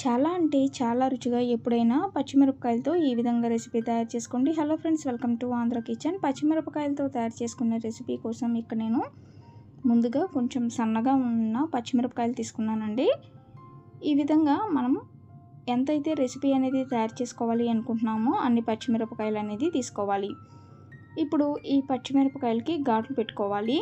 చాలా అంటే చాలా రుచిగా ఎప్పుడైనా పచ్చిమిరపకాయలతో ఈ విధంగా రెసిపీ తయారు చేసుకోండి. Hello friends welcome to Andhra kitchen పచ్చిమిరపకాయలతో తయారు చేసుకున్న రెసిపీ కోసం ఇక్కడ నేను ముందుగా కొంచెం సన్నగా ఉన్న పచ్చిమిరపకాయలు తీసుకున్నానండి. ఈ విధంగా మనం ఎంతైతే రెసిపీ అనేది తయారు చేసుకోవాలి అనుకుంటున్నామో అన్ని పచ్చిమిరపకాయలు అనేది తీసుకోవాలి. ఇప్పుడు ఈ పచ్చిమిరపకాయలకి ఘాట్లు పెట్టుకోవాలి.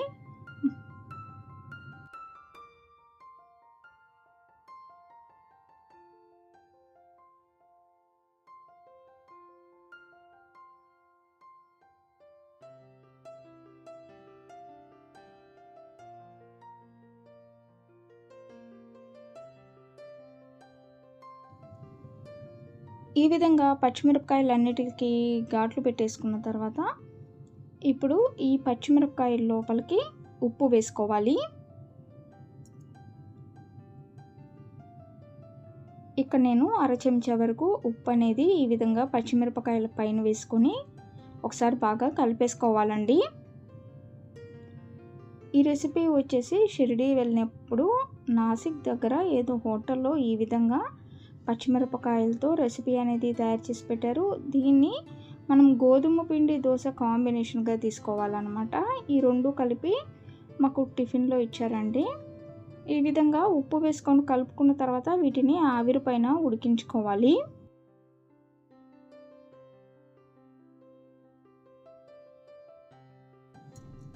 ఈ విధంగా పచ్చిమిరపకాయలన్నిటికీ ఘాట్లు పెట్టేసుకున్న తర్వాత ఇప్పుడు ఈ పచ్చిమిరపకాయల లోపలికి ఉప్పు వేసుకోవాలి. ఇక్కడ నేను అర చెంచా వరకు ఉప్పు అనేది ఈ విధంగా పచ్చిమిరపకాయల పైన వేసుకొని ఒకసారి బాగా కలిపేసుకోవాలండి. ఈ రెసిపీ వచ్చేసి షిరిడి వెళ్ళినప్పుడు నాసిక్ దగ్గర ఏదో హోటల్లో ఈ విధంగా పచ్చిమిరపకాయలతో రెసిపీ అనేది తయారు చేసి పెట్టారు. దీన్ని మనం గోధుమ పిండి దోశ కాంబినేషన్గా తీసుకోవాలన్నమాట. ఈ రెండు కలిపి మాకు టిఫిన్లో ఇచ్చారండి. ఈ విధంగా ఉప్పు వేసుకొని కలుపుకున్న తర్వాత వీటిని ఆవిరి పైన ఉడికించుకోవాలి.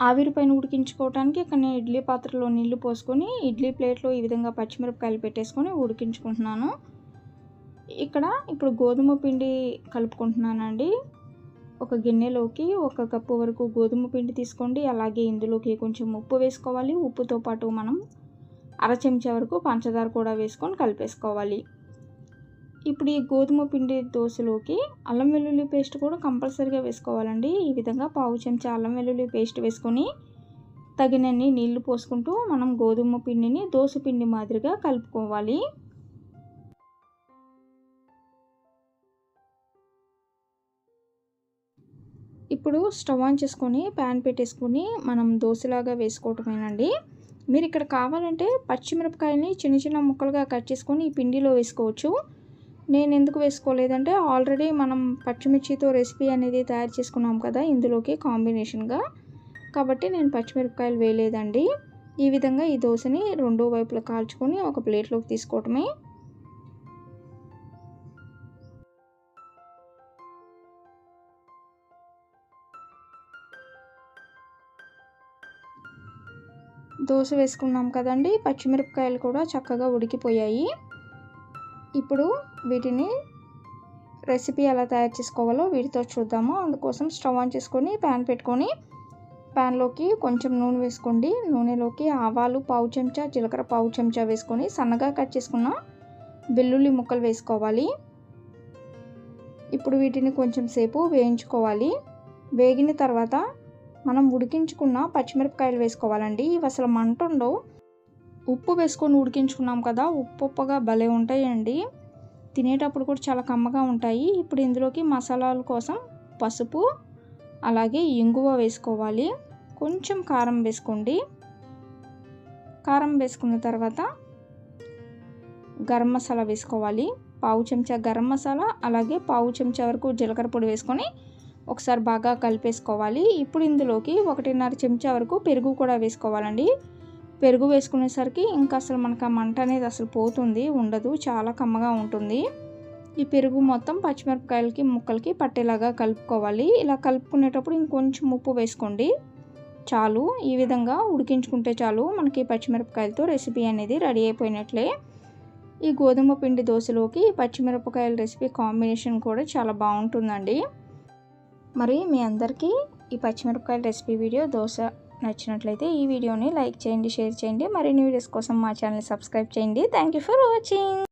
ఆవిరి పైన ఉడికించుకోవడానికి ఇక్కడ నేను ఇడ్లీ పాత్రలో నీళ్ళు పోసుకొని ఇడ్లీ ప్లేట్లో ఈ విధంగా పచ్చిమిరపకాయలు పెట్టేసుకొని ఉడికించుకుంటున్నాను. ఇక్కడ ఇప్పుడు గోధుమ పిండి కలుపుకుంటున్నానండి. ఒక గిన్నెలోకి ఒక కప్పు వరకు గోధుమ పిండి తీసుకోండి. అలాగే ఇందులోకి కొంచెం ఉప్పు వేసుకోవాలి. ఉప్పుతో పాటు మనం అర చెంచా వరకు పంచదార కూడా వేసుకొని కలిపేసుకోవాలి. ఇప్పుడు ఈ గోధుమ పిండి దోశలోకి అల్లం వెల్లుల్లి పేస్ట్ కూడా కంపల్సరీగా వేసుకోవాలండి. ఈ విధంగా పావు చెంచా అల్లం వెల్లుల్లి పేస్ట్ వేసుకొని తగినన్ని నీళ్ళు పోసుకుంటూ మనం గోధుమ పిండిని దోశ పిండి మాదిరిగా కలుపుకోవాలి. ఇప్పుడు స్టవ్ ఆన్ చేసుకొని ప్యాన్ పెట్టేసుకొని మనం దోశలాగా వేసుకోవటమేనండి. మీరు ఇక్కడ కావాలంటే పచ్చిమిరపకాయని చిన్న చిన్న ముక్కలుగా కట్ చేసుకొని ఈ పిండిలో వేసుకోవచ్చు. నేను ఎందుకు వేసుకోలేదంటే ఆల్రెడీ మనం పచ్చిమిర్చితో రెసిపీ అనేది తయారు చేసుకున్నాం కదా ఇందులోకి కాంబినేషన్గా. కాబట్టి నేను పచ్చిమిరపకాయలు వేయలేదండి. ఈ విధంగా ఈ దోశని రెండో వైపులా కాల్చుకొని ఒక ప్లేట్లోకి తీసుకోవటమే. దోశ వేసుకున్నాం కదండి. పచ్చిమిరపకాయలు కూడా చక్కగా ఉడికిపోయాయి. ఇప్పుడు వీటిని రెసిపీ ఎలా తయారు చేసుకోవాలో వీటితో చూద్దాము. అందుకోసం స్టవ్ ఆన్ చేసుకొని ప్యాన్ పెట్టుకొని ప్యాన్లోకి కొంచెం నూనె వేసుకోండి. నూనెలోకి ఆవాలు పావు చెంచా జీలకర్ర పావు చెంచా వేసుకొని సన్నగా కట్ చేసుకున్న వెల్లుల్లి ముక్కలు వేసుకోవాలి. ఇప్పుడు వీటిని కొంచెం సేపు వేయించుకోవాలి. వేగిన తర్వాత మనం ఉడికించుకున్న పచ్చిమిరపకాయలు వేసుకోవాలండి. ఇవి అసలు మంట ఉండవు. ఉప్పు వేసుకొని ఉడికించుకున్నాం కదా ఉప్పు ఉప్పగా భలే ఉంటాయండి. తినేటప్పుడు కూడా చాలా కమ్మగా ఉంటాయి. ఇప్పుడు ఇందులోకి మసాలాల కోసం పసుపు అలాగే ఇంగువ వేసుకోవాలి. కొంచెం కారం వేసుకోండి. కారం వేసుకున్న తర్వాత గరం మసాలా వేసుకోవాలి. పావు చెంచా గరం మసాలా అలాగే పావు చెంచా వరకు జీలకర్ర పొడి వేసుకొని ఒకసారి బాగా కలిపేసుకోవాలి. ఇప్పుడు ఇందులోకి ఒకటిన్నర చెంచా వరకు పెరుగు కూడా వేసుకోవాలండి. పెరుగు వేసుకునేసరికి ఇంకా అసలు మనకు ఆ మంట అనేది అసలు పోతుంది ఉండదు చాలా కమ్మగా ఉంటుంది. ఈ పెరుగు మొత్తం పచ్చిమిరపకాయలకి ముక్కలకి పట్టేలాగా కలుపుకోవాలి. ఇలా కలుపుకునేటప్పుడు ఇంకొంచెం ఉప్పు వేసుకోండి. చాలు ఈ విధంగా ఉడికించుకుంటే చాలు మనకి పచ్చిమిరపకాయలతో రెసిపీ అనేది రెడీ అయిపోయినట్లే. ఈ గోధుమ పిండి దోశలోకి పచ్చిమిరపకాయల రెసిపీ కాంబినేషన్ కూడా చాలా బాగుంటుందండి. మరి మీ అందరికీ ఈ పచ్చిమిరపకాయల రెసిపీ వీడియో దోశ నచ్చినట్లయితే ఈ వీడియోని లైక్ చేయండి షేర్ చేయండి. మరిన్ని వీడియోస్ కోసం మా ఛానల్ సబ్స్క్రైబ్ చేయండి. Thank you for watching.